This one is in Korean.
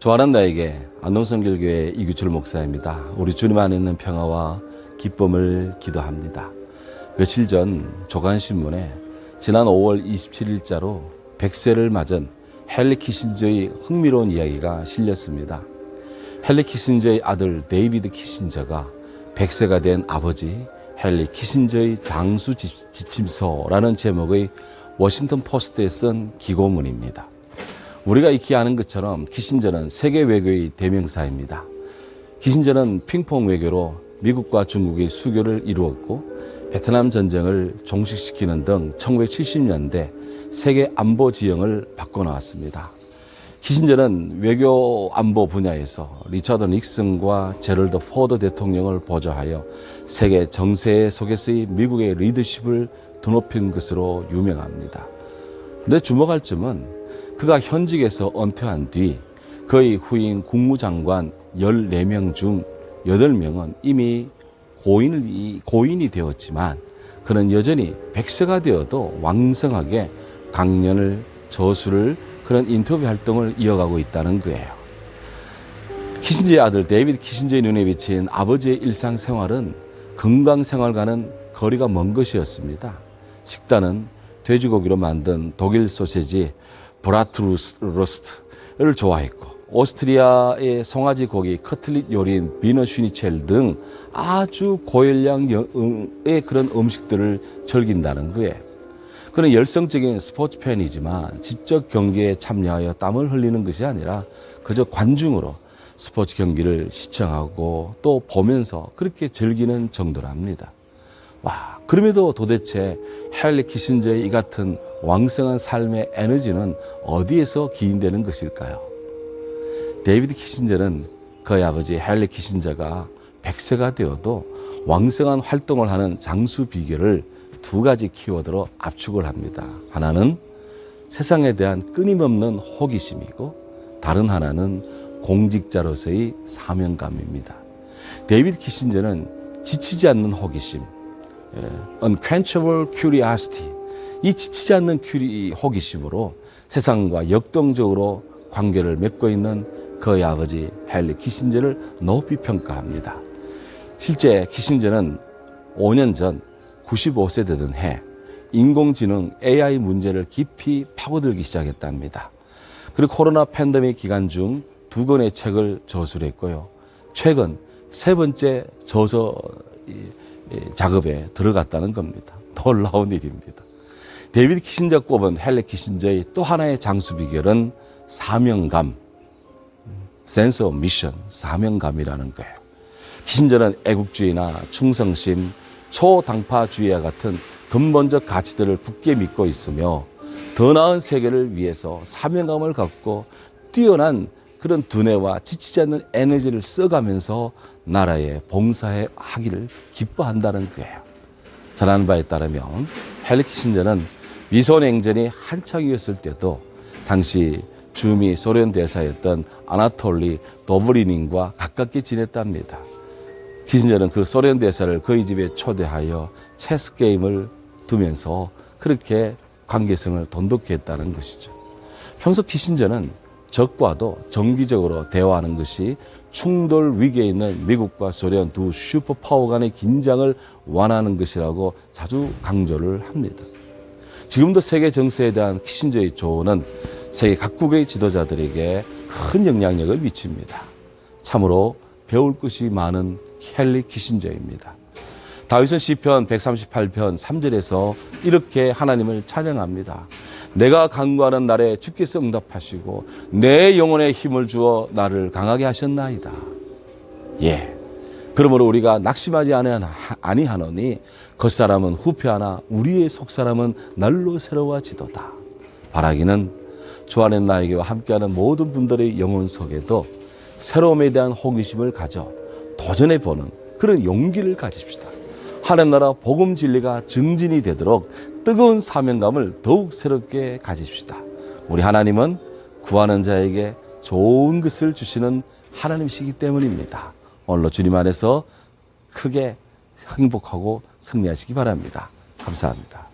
좋아하는 나에게 안동성결교회 이규철 목사입니다. 우리 주님 안에 있는 평화와 기쁨을 기도합니다. 며칠 전 조간신문에 지난 5월 27일자로 100세를 맞은 헨리 키신저의 흥미로운 이야기가 실렸습니다. 헨리 키신저의 아들 데이비드 키신저가 100세가 된 아버지 헨리 키신저의 장수 지- 지침서라는 제목의 워싱턴 포스트에 쓴 기고문입니다. 우리가 익히 아는 것처럼 키신저는 세계 외교의 대명사입니다. 키신저는 핑퐁 외교로 미국과 중국의 수교를 이루었고 베트남 전쟁을 종식시키는 등 1970년대 세계 안보 지형을 바꿔나왔습니다. 키신저는 외교 안보 분야에서 리처드 닉슨과 제럴드 포드 대통령을 보좌하여 세계 정세 속에서의 미국의 리더십을 드높인 것으로 유명합니다. 근데 주목할 점은 그가 현직에서 은퇴한 뒤 그의 후임 국무장관 14명 중 8명은 이미 고인이, 고인이 되었지만 그는 여전히 100세가 되어도 왕성하게 강연을 저수를 그런 인터뷰 활동을 이어가고 있다는 거예요. 키신저의 아들 데이비드 키신저의 눈에 비친 아버지의 일상생활은 건강생활과는 거리가 먼 것이었습니다. 식단은 돼지고기로 만든 독일 소세지 브라트루스트를 좋아했고 오스트리아의 송아지 고기 커틀릿 요리인 비너 슈니첼 등 아주 고열량의 그런 음식들을 즐긴다는 거예요. 그는 열성적인 스포츠 팬이지만 직접 경기에 참여하여 땀을 흘리는 것이 아니라 그저 관중으로 스포츠 경기를 시청하고 또 보면서 그렇게 즐기는 정도랍니다. 와, 그럼에도 도대체 헨리 키신저의 이 같은 왕성한 삶의 에너지는 어디에서 기인되는 것일까요? 데이비드 키신저는 그의 아버지 헨리 키신저가 100세가 되어도 왕성한 활동을 하는 장수 비결을 두 가지 키워드로 압축을 합니다. 하나는 세상에 대한 끊임없는 호기심이고 다른 하나는 공직자로서의 사명감입니다. 데이비드 키신저는 지치지 않는 호기심, 예, unquenchable curiosity, 이 지치지 않는 큐리, 호기심으로 세상과 역동적으로 관계를 맺고 있는 그의 아버지 헨리 키신저를 높이 평가합니다. 실제 키신저는 5년 전 95세 되던 해 인공지능 AI 문제를 깊이 파고들기 시작했답니다. 그리고 코로나 팬데믹 기간 중 두 권의 책을 저술했고요. 최근 세 번째 저서 작업에 들어갔다는 겁니다. 놀라운 일입니다. 데이비드 키신저 꼽은 헬레 키신저의 또 하나의 장수 비결은 사명감, 오브 미션, 사명감이라는 거예요. 키신저는 애국주의나 충성심, 초당파주의와 같은 근본적 가치들을 굳게 믿고 있으며 더 나은 세계를 위해서 사명감을 갖고 뛰어난 그런 두뇌와 지치지 않는 에너지를 써가면서 나라에 봉사해 하기를 기뻐한다는 거예요. 전하는 바에 따르면 헨리 키신저는 미소 냉전이 한창이었을 때도 당시 주미 소련 대사였던 아나톨리 도브리닌과 가깝게 지냈답니다. 키신저는 그 소련 대사를 그의 집에 초대하여 체스 게임을 두면서 그렇게 관계성을 돈독히 했다는 것이죠. 평소 키신저는 적과도 정기적으로 대화하는 것이 충돌 위기에 있는 미국과 소련 두 슈퍼파워 간의 긴장을 완화하는 것이라고 자주 강조를 합니다. 지금도 세계 정세에 대한 키신저의 조언은 세계 각국의 지도자들에게 큰 영향력을 미칩니다. 참으로 배울 것이 많은 헨리 키신저입니다. 다윗은 시편 138편 3절에서 이렇게 하나님을 찬양합니다. 내가 간구하는 날에 주께서 응답하시고 내 영혼에 힘을 주어 나를 강하게 하셨나이다. 예. 그러므로 우리가 낙심하지 아니하노니 겉사람은 후패하나 우리의 속사람은 날로 새로워지도다. 바라기는 주 안에 나에게와 함께하는 모든 분들의 영혼 속에도 새로움에 대한 호기심을 가져 도전해 보는 그런 용기를 가집시다. 하늘나라 복음 진리가 증진이 되도록 뜨거운 사명감을 더욱 새롭게 가집시다. 우리 하나님은 구하는 자에게 좋은 것을 주시는 하나님이시기 때문입니다. 오늘로 주님 안에서 크게 행복하고 승리하시기 바랍니다. 감사합니다.